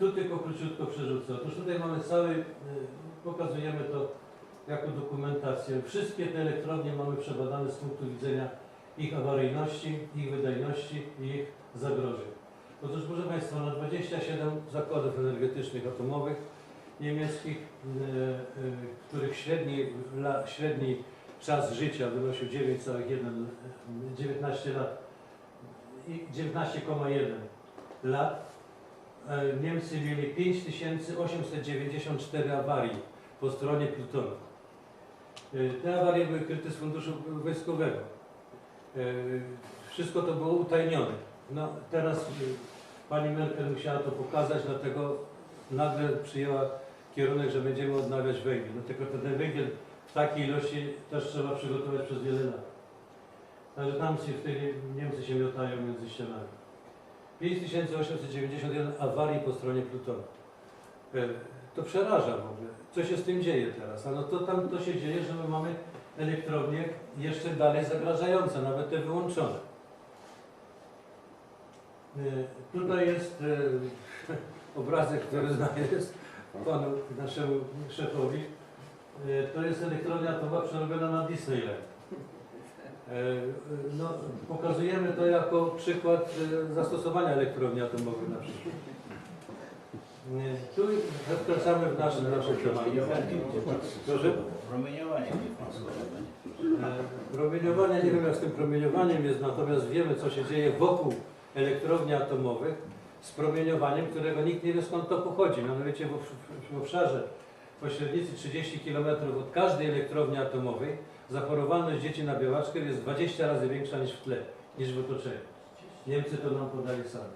Tu tylko króciutko przerzucę. Otóż tutaj mamy cały, y, pokazujemy to jako dokumentację. Wszystkie te elektrownie mamy przebadane z punktu widzenia ich awaryjności, ich wydajności i ich zagrożeń. Otóż proszę Państwa, na 27 zakładów energetycznych atomowych niemieckich, y, y, których średni, średni czas życia wynosił 9,1 19 lat i 19,1 lat, Niemcy mieli 5894 awarii po stronie plutonu. E, Te awarie były kryte z funduszu wojskowego. E, Wszystko to było utajnione. No, teraz e, pani Merkel musiała to pokazać, dlatego nagle przyjęła kierunek, że będziemy odnawiać węgiel. No, tylko ten węgiel w takiej ilości też trzeba przygotować przez wiele lat. Także tam się w tej Niemcy się miotają między ścianami. 5891 awarii po stronie plutonu. E, To przeraża w ogóle. Co się z tym dzieje teraz? No to tam to się dzieje, że my mamy elektrownie jeszcze dalej zagrażające, nawet te wyłączone. E, Tutaj jest e, obrazek, który znany jest panu naszemu szefowi. To jest elektrownia atomowa przerobiona na Disneyland. E, No, pokazujemy to jako przykład e, zastosowania elektrowni atomowej na przyszłość. E, Tu wkraczamy w nasze, nasze tematy. Proszę? Promieniowanie Promieniowanie, nie wiem jak z tym promieniowaniem jest, natomiast wiemy co się dzieje wokół elektrowni atomowych z promieniowaniem, którego nikt nie wie skąd to pochodzi. Mianowicie w, w, w obszarze pośrednicy 30 km od każdej elektrowni atomowej zachorowalność dzieci na białaczkę jest 20 razy większa niż w tle, niż w otoczeniu. Niemcy to nam podali sami.